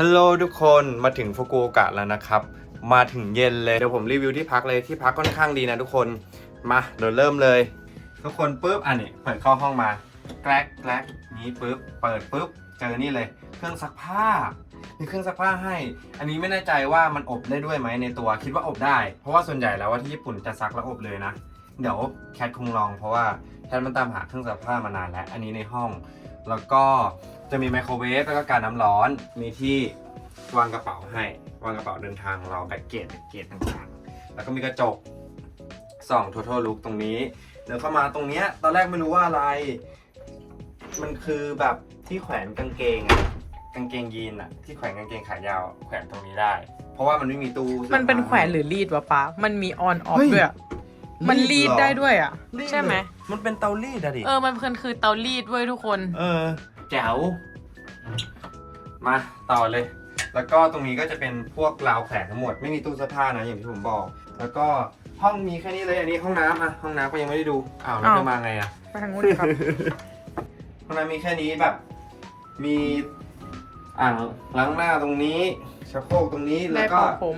ฮัลโหลทุกคนมาถึงฟุกุโอกะแล้วนะครับ มาถึงเย็นเลย เดี๋ยวผมรีวิวที่พักเลยที่พักค่อนข้างดีนะทุกคน มาเดี๋ยวเริ่มเลย ทุกคนปุ๊บอันนี้เปิดเข้าห้องมา แกลกแกลกนี้ปุ๊บเปิดปุ๊บเจอนี่เลย เครื่องซักผ้ามีเครื่องซักผ้าให้ อันนี้ไม่แน่ใจว่ามันอบได้ด้วยไหมในตัวคิดว่าอบได้ เพราะว่าส่วนใหญ่แล้วว่าที่ญี่ปุ่นจะซักแล้วอบเลยนะ เดี๋ยวแคทคงลองเพราะว่าแคทมันตามหาเครื่องซักผ้ามานานแล้ว อันนี้ในห้อง แล้วก็ จะมีไมโครเวฟแล้วก็การน้ำร้อน มีที่วางกระเป๋าให้ วางกระเป๋าเดินทางของเราแบ็กเกจแบ็กเกจต่างๆ แล้วก็มีกระจกส่อง total look ตรงนี้เดินเข้ามาตรงเนี้ยตอนแรกไม่รู้ว่าอะไร มันคือแบบที่แขวนกางเกงอะกางเกงยีนอะที่แขวนกางเกงขายาวแขวนตรงนี้ได้ เพราะว่ามันไม่มีตู้สื้อมันเป็นผ้า แขวนหรือรีดวะป๊ามันมีออนออฟเฮ้ย ด้วยอะมันรีดเหรอได้ด้วยอะ รีดใช่ไหม เลยมันเป็นเตารีดอะดิ เออมันคือคือเตารีดเว้ยทุกคน เออ แจ๋ว มาต่อเลย แล้วก็ตรงนี้ก็จะเป็นพวกราวแขวนทั้งหมด ไม่มีตู้เสื้อผ้านะอย่างที่ผมบอก แล้วก็ห้องมีแค่นี้เลย อันนี้ห้องน้ำอะห้องน้ำก็ยังไม่ได้ดู อ้าวแล้วอ้าวจะมาไงอะไปทางนู้นครับ ห้องน้ำมีแค่นี้แบบ มีอ่างล้างหน้าตรงนี้ชักโครกตรงนี้ได้แล้วก็เป่าผม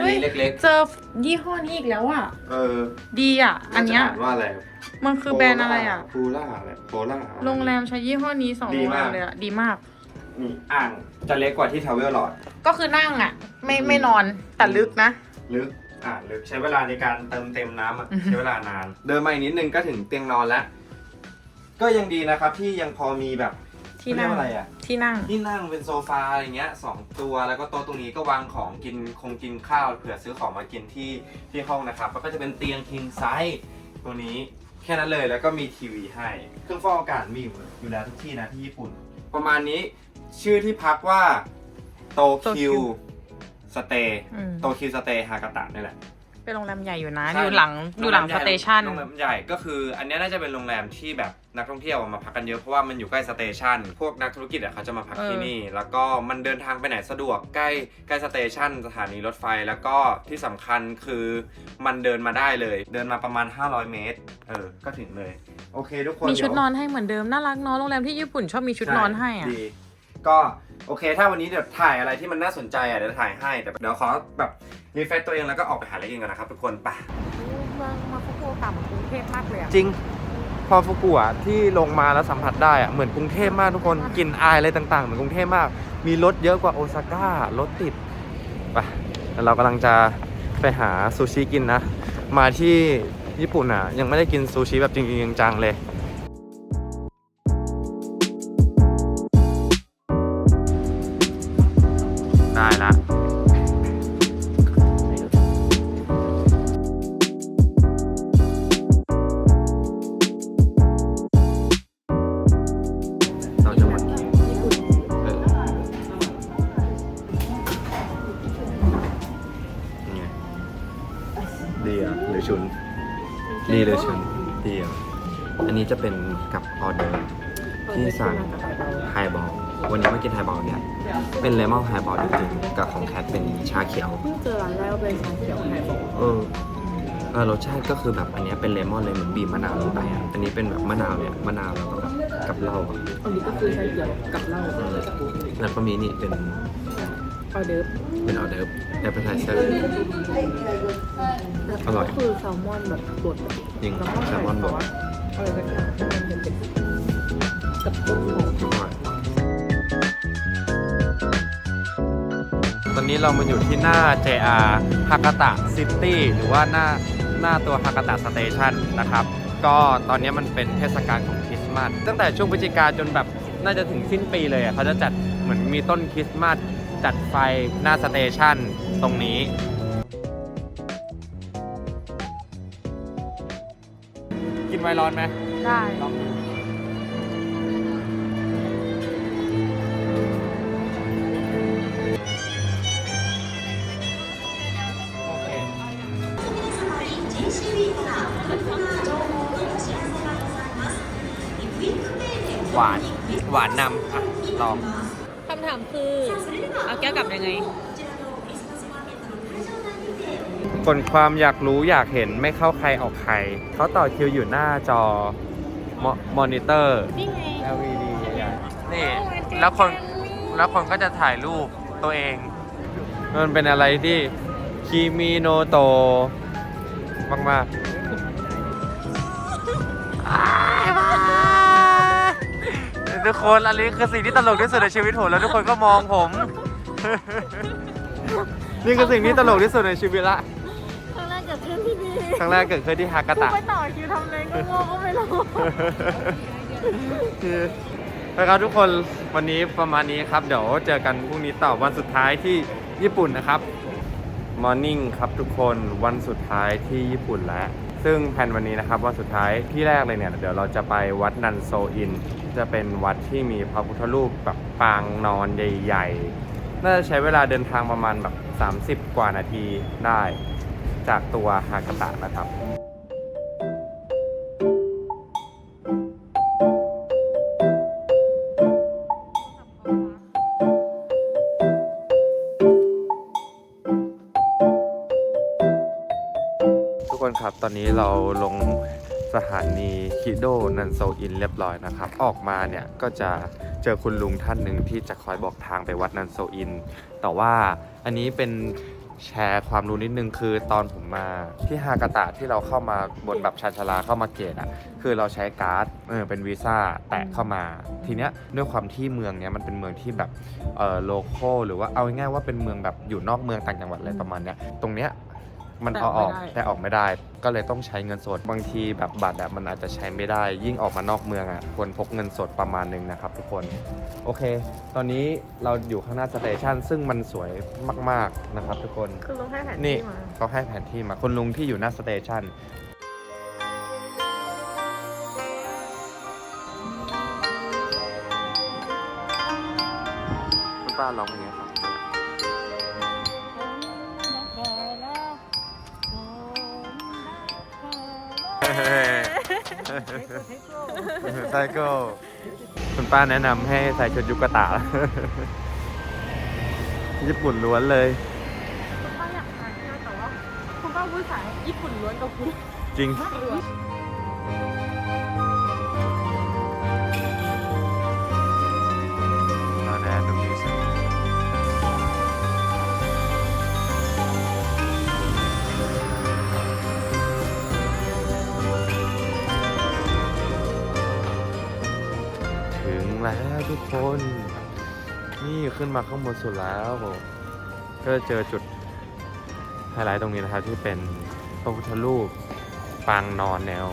อันนี้เฮ้ยเล็กเจอยี่ห้อนี้อีกแล้วอะ ๆ เออดีอะ อันเนี้ยาจะว่าอะไรมันคือแบรนด์อะไรอะ พูล่าอะไรโพล่า โรงแรมใช้ยี่ห้อนี้สองดีโรงแรมากมเลยอะ ดีมาก นี่อ่างจะเล็กกว่าที่ทาวเวลหลอด ก็คือนั่งอะ ไม่อืมไม่นอนแต่ลึกนะ ลึกอ่าลึกใช้เวลาในการเติมเต็มน้ำอะอือฮึ ใช้เวลานาน เดินมาอีกนิดนึงก็ถึงเตียงนอนแล้ว ก็ยังดีนะครับที่ยังพอมีแบบ ที่นั่งเขาเรียกว่าอะไรอะที่นั่ง ที่นั่งเป็นโซฟาอะไรเงี้ยสองตัวแล้วก็โต๊ะตรงนี้ก็วางของกินคงกินข้าวเผื่อซื้อของมากินที่ที่ห้องนะครับแล้วก็จะเป็นเตียง king size ตัวนี้แค่นั้นเลยแล้วก็มีทีวีให้ เครื่องฟอกอากาศมีอยู่อยู่แล้วทุกที่นะที่ญี่ปุ่น ประมาณนี้ชื่อที่พักว่าโตคิว Tokyo สเตย์อืมโตคิวสเตย์ฮากาตะนี่แหละ เป็นโรงแรมใหญ่อยู่นะ ใช่อยู่หลังอยู่หลังโรสแรมใญ่เตชัน โรงแรมใหญ่ก็คืออันเนี้ยน่าจะเป็นโรงแรมที่แบบนักท่องเที่ยวมาพักกันเยอะเพราะว่ามันอยู่ใกล้สเตชันพวกนักธุรกิจอะเขาจะมาพักที่นี่ แล้วก็มันเดินทางไปไหนสะดวกใกล้ใกล้สเตชันสถานีรถไฟแล้วก็ที่สำคัญคือมันเดินมาได้เลย เดินมาประมาณ 500 เมตรเออก็ถึงเลย โอเคทุกคนมีชุดเยว นอนให้เหมือนเดิมน่ารักเนาะโรงแรมที่ญี่ปุ่นชอบมีชุดนอนให้อะ ดีก็ โอเค ถ้าวันนี้เดี๋ยวถ่ายอะไรที่มันน่าสนใจอะเดี๋ยวถ่ายให้ แต่เดี๋ยวขอแบบรีเฟซตัวเองแล้วก็ออกไปหาอะไรกินกันนะครับทุกคนไปเมืองมาฟุกุโอกะเหมือนกรุงเทพมากเลยอะจริง พอฟุกุอะที่ลงมาแล้วสัมผัสได้อะเหมือนกรุงเทพมากทุกคนกลิ่นอายอะไรต่างๆ เหมือนกรุงเทพมาก มีรถเยอะกว่าโอซาก้ารถติดไปแล้วเรากำลังจะไปหาซูชิกินนะ มาที่ญี่ปุ่นอะยังไม่ได้กินซูชิแบบจริงๆจังๆเลย ดีเลยชุนดีอะอันนี้จะเป็นกับออเดอร์ที่สั่งไฮบอลวันนี้มากินไฮบอลเนี่ยเป็นเลมอนไฮบอลจริงๆกับของแคทเป็นชาเขียวเพิ่งเจอร้านแรกว่าเป็นชาเขียวไฮบอลเออเออรสชาติก็คือแบบอันเนี้ยเป็นเลมอนเลยเหมือนบีบมะนาวลงไปอะอันนี้เป็นแบบมะนาวเนี่ยมะนาวแล้วก็แบบกับเหล้าอะอันนี้ก็คือชาเขียวกับเหล้าแล้วก็มีนี่เป็น ออเดิร์ฟเป็นออเดิร์ฟแอปเปอร์ไทเซอร์อร่อย ก็คือแซลมอนแบบบดแบบจริงแล้วก็แซลมอนบด ใส่ซสอะไรสักอย่างที่มันเป็นกับต้นหอมอร่อย ตอนนี้เรามาอยู่ที่หน้า JR ฮากาตะซิตี้หรือว่าหน้าหน้าตัวฮากาตะสเตชันนะครับ ก็ตอนนี้มันเป็นเทศกาลของคริสต์มาสตั้งแต่ช่วงพฤศจิกาจนแบบน่าจะถึงสิ้นปีเลยอะเขาจะจัดเหมือนมีต้นคริสต์มาส จัดไฟหน้าสเตชันตรงนี้ กินไวน์ร้อนไหมได้ลองดูโอเคหวาน หวานนำอะ ลองคำ ถามคือเอาแก้วกลับยังไง คนความอยากรู้อยากเห็นไม่เข้าใครออกใคร เขาต่อคิวอยู่หน้าจอมอมอนิเตอร์ นี่ไง LED ใหญ่ๆนี่ แล้วคน แล้วคนก็จะถ่ายรูปตัวเอง มันเป็นอะไรที่คีมีโนโต มาก ๆ ทุกคน อันนี้คือสิ่งที่ตลกที่สุดในชีวิตผมแล้วทุกคนก็มองผม นี่คือสิ่งที่ตลกที่สุดในชีวิตละ ครั้งแรกเกิดขึ้นที่นี่ครั้งแรกเกิดขึ้นที่ฮากากูตะ ไปต่อคิวทำอะไรก็โง่ก็ไม่รู้นะครับทุกคนวันนี้ประมาณนี้ครับ เดี๋ยวเจอกันพรุ่งนี้ต่อวันสุดท้ายที่ญี่ปุ่นนะครับมอร์นิ่งครับทุกคนวันสุดท้ายที่ญี่ปุ่นแล้ว ซึ่งแผนวันนี้นะครับวันสุดท้ายที่แรกเลยเนี่ยเดี๋ยวเราจะไปวัดนันโซอิน จะเป็นวัดที่มีพระพุทธรูปแบบปางนอนใหญ่ๆ น่าจะใช้เวลาเดินทางประมาณแบบ 30 กว่านาทีได้ จากตัวฮากาตะนะครับ ตอนนี้เราลงสถานีคิโดนันโซอินเรียบร้อยนะครับ ออกมาเนี่ยก็จะเจอคุณลุงท่านหนึ่งที่จะคอยบอกทางไปวัดนันโซอิน แต่ว่าอันนี้เป็นแชร์ความรู้นิดนึงคือตอนผมมาที่ฮากาตะที่เราเข้ามาบนแบบชานชาลาเข้ามาเกตอะคือเราใช้การ์ดเออเป็นวีซ่าแตะเข้ามา ทีเนี้ยด้วยความที่เมืองเนี้ยมันเป็นเมืองที่แบบเออโลโก้หรือว่าเอาง่ายๆว่าเป็นเมืองแบบอยู่นอกเมืองต่างจังหวัดอะไรประมาณเนี้ยตรงเนี้ย มันเอาออกแต่ไม่ได้ แต่ออกไม่ได้ ก็เลยต้องใช้เงินสดบางทีแบบบัตรอะมันอาจจะใช้ไม่ได้ ยิ่งออกมานอกเมืองอะควรพกเงินสดประมาณหนึงนะครับทุกคน โอเค ตอนนี้เราอยู่ข้างหน้าสเตชันซึ่งมันสวยมากๆนะครับทุกคน คือลุงให้แผนนี่ ที่มาเขาให้แผนที่มาคุณลุงที่อยู่หน้าสเตชันคุณป้าร้องเพลงครับ ไซโก้คุณป้าแนะนำให้ใส่ชุดยุกตะ ญี่ปุ่นล้วนเลย คุณป้าอยากทานเที่ยวแต่ว่าคุณป้าพูดภาษาญี่ปุ่นล้วนกับคุณจริง ล้วน ทุกคน นี่ขึ้นมาข้างบนสุดแล้วก็เจอจุดไฮไลท์ตรงนี้นะครับที่เป็นพระพุทธรูปปางนอนแนว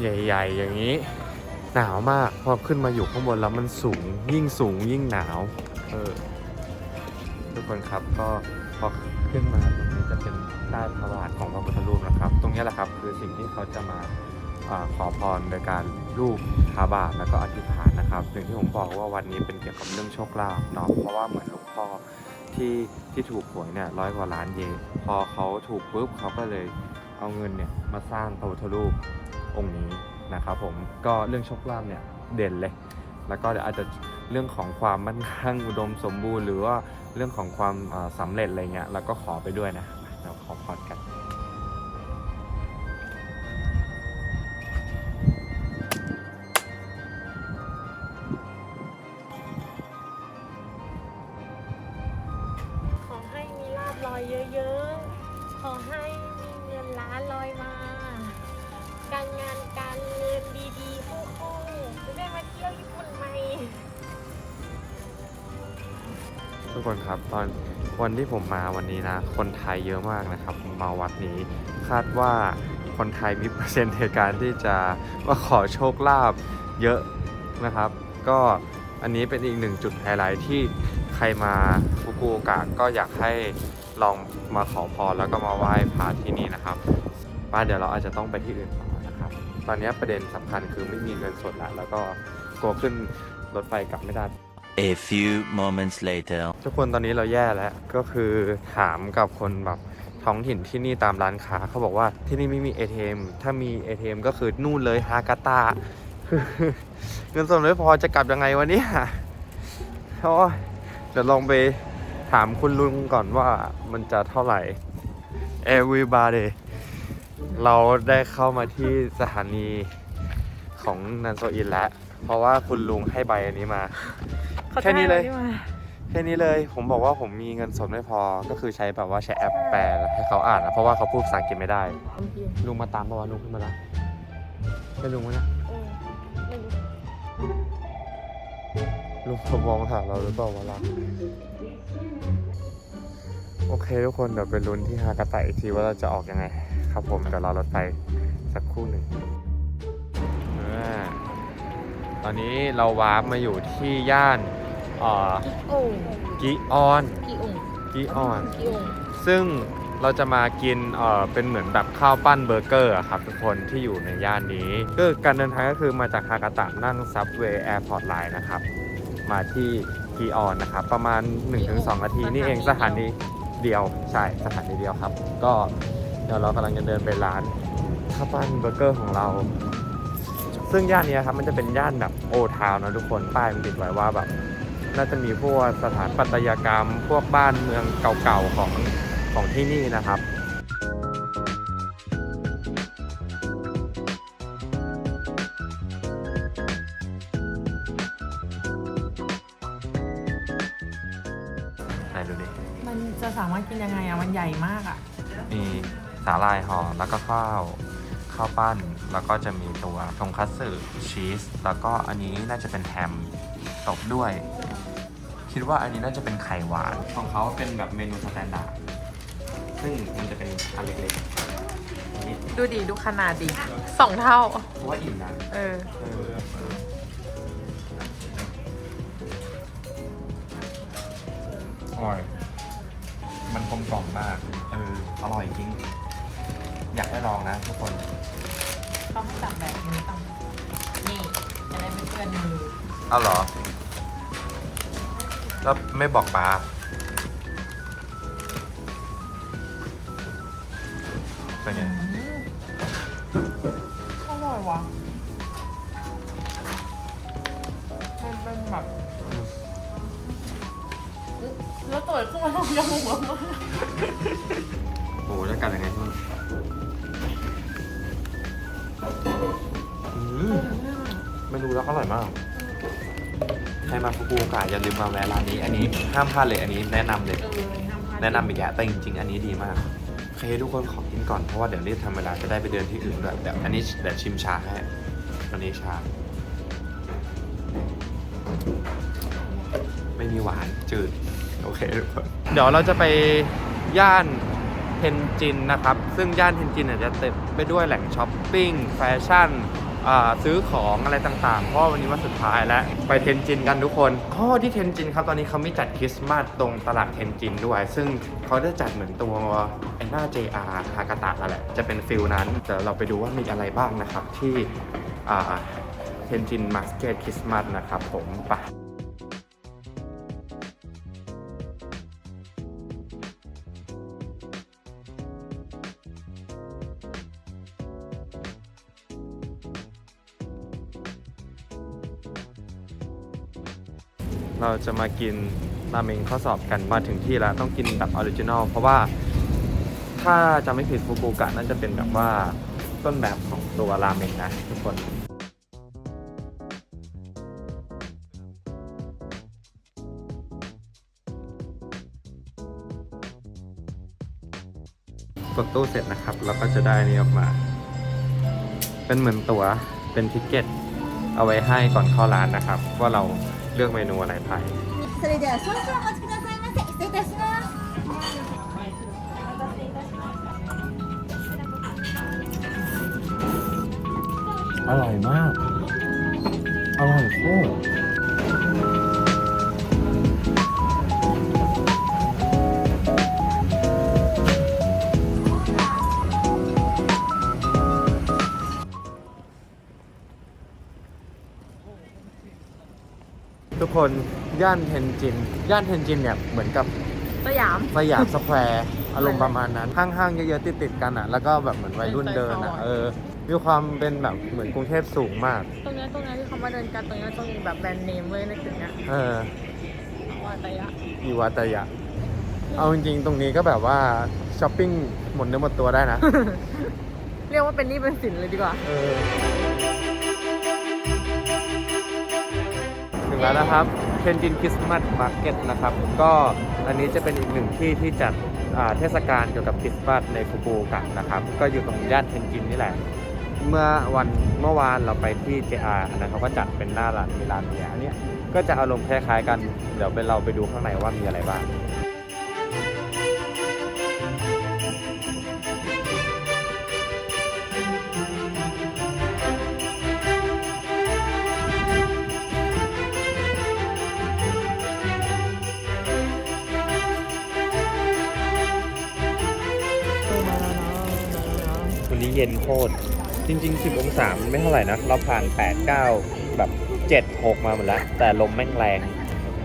ใหญ่ ๆ อย่างนี้หนาวมากพอขึ้นมาอยู่ข้างบนแล้วมันสูง ยิ่งสูงยิ่งหนาวเออทุกคนครับก็พอขึ้นมาตรงนี้จะเป็นใต้พระบาทของพระพุทธรูปนะครับ ตรงนี้แหละครับ คือสิ่งที่เขาจะมาอา ขอพรโดยการรูปพระบาทแล้วก็อธิษฐานนะครับสิ่งที่ผมบอกว่าวันนี้เป็นเกี่ยวกับเรื่องโชคลาภเนาะเพราะว่าเหมือนหลวงพ่อที่ที่ถูกหวยเนี่ยร้อยกว่าล้านเยนพอเขาถูกปุ๊บเขาก็เลยเอาเงินเนี่ยมาสร้างพระพุทธรูปองค์นี้นะครับผมก็เรื่องโชคลาภเนี่ยเด่นเลย แล้วก็เดี๋ยวอาจจะเรื่องของความมั่นคงอุดมสมบูรณ์ หรือว่าเรื่องของความอ่าสำเร็จอะไรเงี้ยแล้วก็ขอไปด้วยนะเราขอพรกัน ทุกคนครับตอนวันที่ผมมาวันนี้นะ คนไทยเยอะมากนะครับมาวัดนี้คาดว่าคนไทยมีเปอร์เซ็นต์ในการที่จะมาขอโชคลาภเยอะนะครับ ก็อันนี้เป็นอีกหนึ่งจุดไฮไลท์ที่ใครมาฟุกุโอกะก็อยากให้ลองมาขอพรแล้วก็มาไหว้พระที่นี่นะครับว่าเดี๋ยวเราอาจจะต้องไปที่อื่นต่อนะครับ ตอนนี้ประเด็นสำคัญคือไม่มีเงินสดล้วแล้วก็กลัวขึ้นรถไฟกลับไม่ได้ A few moments later. ทุกคนตอนนี้เราแย่แล้ว ก็คือถามกับคนแบบท้องถิ่นที่นี่ตามร้านค้าเขาบอกว่าที่นี่ไม่มี ATM ถ้ามี ATM ก็คือนู่นเลยฮากาตาเงินสดไม่พอจะกลับยังไงวะเนี่ยโอ้เดี๋ยวลองไปถามคุณลุงก่อนว่ามันจะเท่าไหร่ Everybody เราได้เข้ามาที่สถานีของนันโซอินแล้ว เพราะว่าคุณลุงให้ใบอันนี้มา ขาจะแค่นี้เลยให้รามาแค่นี้เลย ผมบอกว่าผมมีเงินสดไม่พอ ก็คือใช้แบบว่าใช้แอปแปลให้เขาอ่านนะเพราะว่าเขาพูดภาษาอังกฤษไม่ได้ ลุงมาตามปะวะลุงขึ้นมาละเป็นลุงไหมเนะเออไม่รู้ลุงเขามองหาเราหรือเปล่าวะล่ะโอเคทุกคนเดี๋ยวไปลุ้นที่ฮากาตะอีกทีว่าเราจะออกยังไง ครับผมเดี๋ยวรอรถไฟสักครู่หนึ่งอ่าตอนนี้เราวาร์ปมาอยู่ที่ย่านเอ่อโอ่งกิออนกี่โอ่งกิออน กี่โอ่งซึ่งเราจะมากินเอ่อเป็นเหมือนแบบข้าวปั้นเบอร์เกอร์อะครับทุกคนที่อยู่ในย่านนี้ก็การเดินทางก็คือมาจากฮากาตะนั่งซับเวย์แอร์พอร์ตไลน์นะครับ มาที่กีออนนะครับ ประมาณ 1-2 นาทีนี่เองสถานีเดียวใช่สถานีเดียวครับ ก็เดี๋ยวเรากำลังจะเดินไปร้านข้าวปั้นเบอร์เกอร์ของเรา ซึ่งย่านเนี้ยครับมันจะเป็นย่านแบบโอทาวนะทุกคนป้ายมันติดไว้ว่าแบบ น่าจะมีพวกสถานปัตยกรรม พวกบ้านเมืองเก่าๆของของที่นี่นะครับไหนดูดิ มันจะสามารถกินยังไงอะมันใหญ่มากอะมีสาลายห่อแล้วก็ข้าวข้าวปั้น แล้วก็จะมีตัวทงคัตสึชีส แล้วก็อันนี้น่าจะเป็นแฮมตบด้วย คิดว่าอันนี้น่าจะเป็นไข่หวาน ของเขาเป็นแบบเมนูสแตนดาร์ดซึ่งมันจะเป็นอันเล็กๆอันนี้ดูดิดูขนาดดิสองเท่า เพราะว่าอิ่มนะเออ เอออร่อย มันกลมกล่อมมาก เออ อร่อยจริง อยากให้ลองนะทุกคน ต้องให้จับแบบนี้ต้องนี่จะได้ไม่เปื้อนมือเอาเหรอ แล้วไม่บอกป้าเป็นไง อร่อยว่ะมันเป็นแบบแล้วตัวขึ้นมาทำยังหัวมาโอ้จะกัดยังไงที่มันอืมเมนูแล้วอร่อยมาก ใครมาฟุกุโอกะอย่าลืมมาแวะร้านนี้ อันนี้ห้ามพลาดเลยอันนี้แนะนำเลยเออห้ามพลาดแนะนำอีกแล้วแต่จริงๆ อันนี้ดีมากโอเคทุกคนขอกินก่อนเพราะว่าเดี๋ยวรีบทำเวลาจะได้ไปเดินที่อื่นด้วยเดี๋ยวอันนี้เดี๋ยวชิมชาให้อันนี้ชา ไม่มีหวานจืด โอเคทุกคน เดี๋ยวเราจะไปย่านเทนจินนะครับ ซึ่งย่านเทนจินเนี่ยจะเต็มไปด้วยแหล่งช้อปปิ้ง แฟชั่นอ่า ซื้อของอะไรต่างๆ เพราะวันนี้วันสุดท้ายแล้ว ไปเทนจินกันทุกคนข้อที่เทนจินครับ ตอนนี้เขามีจัดคริสต์มาสตรงตลาดเทนจินด้วย ซึ่งเขาจะจัดเหมือนตัวไอ้หน้า JR ฮากาตะแหละ จะเป็นฟิลนั้นแต่เราไปดูว่ามีอะไรบ้างนะครับที่เทนจินมาร์เก็ตคริสต์มาสนะครับผมไป เราจะมากินราเมงข้อสอบกันมาถึงที่แล้วต้องกินแบบออริจินอลเพราะว่าถ้าจะไม่ผิดฟุกุโอกะน่าจะเป็นแบบว่าต้นแบบของตัวราเมงนะทุกคนกดตู้เสร็จนะครับ แล้วก็จะได้นนี้ออกมา เป็นเหมือนตัว๋วเป็นทิกเก็ต เอาไว้ให้ก่อนเข้าร้านนะครับ ว่าเรา เลือกเมนูอะไรไป それでは少々お待ちくださいませ失礼いたします อร่อยมาก อร่อยโคตร คนย่านเทนจิน ย่านเทนจินเนี่ยเหมือนกับสยาม สยามสแควร์อารมณ์ประมาณนั้น ห้างๆ เยอะๆ ติดๆกันอะ แล้วก็แบบเหมือนวัยรุ่นเดินอะ เออ มีความเป็นแบบเหมือนกรุงเทพสูงมาก ตรงเนี้ยตรงเนี้ยที่เขามาเดินกันตรงเนี้ยตรงแบบแบรนด์เนมเลยในจุดเนี้ยเออว่าแต่ยะอีวัตยะ เอาจริงๆ ตรงนี้ก็แบบว่าช้อปปิ้งหมดเนื้อหมดตัวได้นะ เรียกว่าเป็นหนี่เป็นสินเลยดีกว่า เออ ถึงแล้วนะครับเทนจินคริสต์มาสมาร์เก็ตนะครับ ก็อันนี้จะเป็นอีกหนึ่งที่ที่จัดเทศกาลเกี่ยวกับคริสต์มาสในฟุกุโอกะนะครับ ก็อยู่ตรงย่านเทนจินนี่แหละ เมื่อวันเมื่อวานเราไปที่ JR อันะเขาก็จัดเป็นหน้าร้านมีร้านเบียร์อันเนี้ยก็จะอารมณ์คล้ายๆกัน เดี๋ยวเป็นเราไปดูข้างในว่ามีอะไรบ้าง ย็นโคตร จริง ๆ 10 องศามันไม่เท่าไหร่นะ เราผ่าน 8 9 แบบ 7 6 มาหมดแล้ว แต่ลมแม่งแรง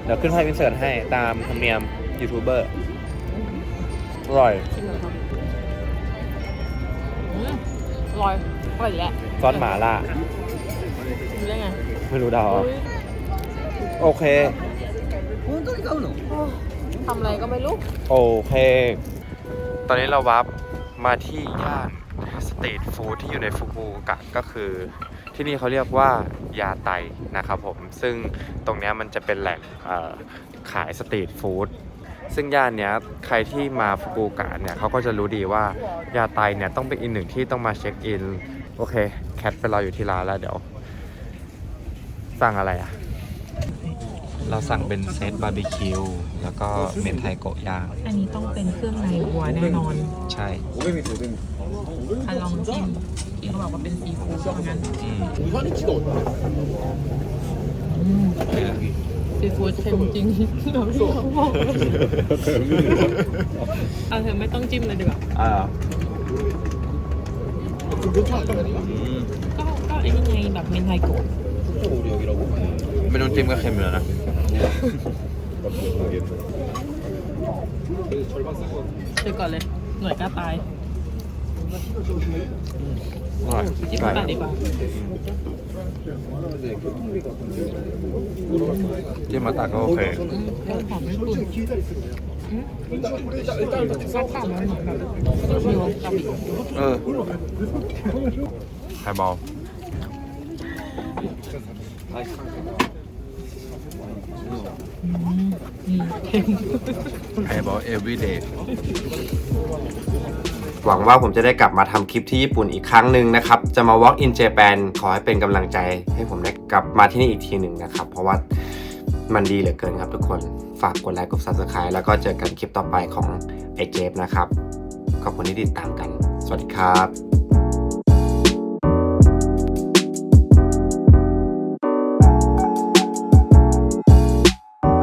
เดี๋ยวขึ้นภาพอินเสิร์ตให้ตามธรรมเนียมยูทูบเบอร์ อร่อยจริงเหรอครับอืมอร่อยอร่อยอีกแล้วซอสหมาล่า รู้ได้ไงไม่รู้เดาเอาอุ๊ยโอเคทำอะไรก็ไม่รู้ โอเค ตอนนี้เราวับมาที่ย่านส ตรีทฟู้ดที่อยู่ในฟุกุโอกะก็คือ ที่นี่เขาเรียกว่ายาไตนะครับผมซึ่งตรงเนี้ยมันจะเป็นแหล่งเอ่อขายสตรีทฟู้ดซึ่งย่านเนี้ยใครที่มาฟุกุโอกะเนี่ยเขาก็จะรู้ดีว่ายาไตเนี่ยต้องเป็นอีกหนึ่งที่ต้องมาเช็คอินโอเคแคทไปรออยู่ที่ร้านแล้วเดี๋ยว สั่งอะไรอะเราสั่งเป็นเซตบาร์บีคิวแล้วก็เมนไทโกะย่าง อันนี้ต้องเป็นเครื่องในวัวแน่นอน ใช่ อะลองจิ้มที่เขาบอกว่าเป็นซีฟู้ดว่างั้นอืมอืมซีฟู้ดเค็มจริงเราที่เขาบอกเลยเอาเธอไม่ต้องจิ้มเลยดีกว่า อ่าก็ก็ไอ้นี่ไงแบบเมนไทโกะไม่ต้องจิ้มก็เค็มอยู่แล้วนะเดี๋ยวก่อนเลย หน่วยกล้าตาย อร่อยจิ้มน้ำตาลดีกว่าจิ้มมาต หวังกะปิเออไฮบอลอืมเค็มไฮบอล everyday หวังว่าผมจะได้กลับมาทำคลิปที่ญี่ปุ่นอีกครั้งหนึ่งนะครับ จะมา walk in Japan ขอให้เป็นกำลังใจให้ผมได้กลับมาที่นี่อีกทีหนึ่งนะครับ เพราะว่ามันดีเหลือเกินครับทุกคน ฝากกดไลค์กด subscribe แล้วก็เจอกันคลิปต่อไปของไอเจฟนะครับ ขอบคุณที่ติดตามกัน สวัสดีครับ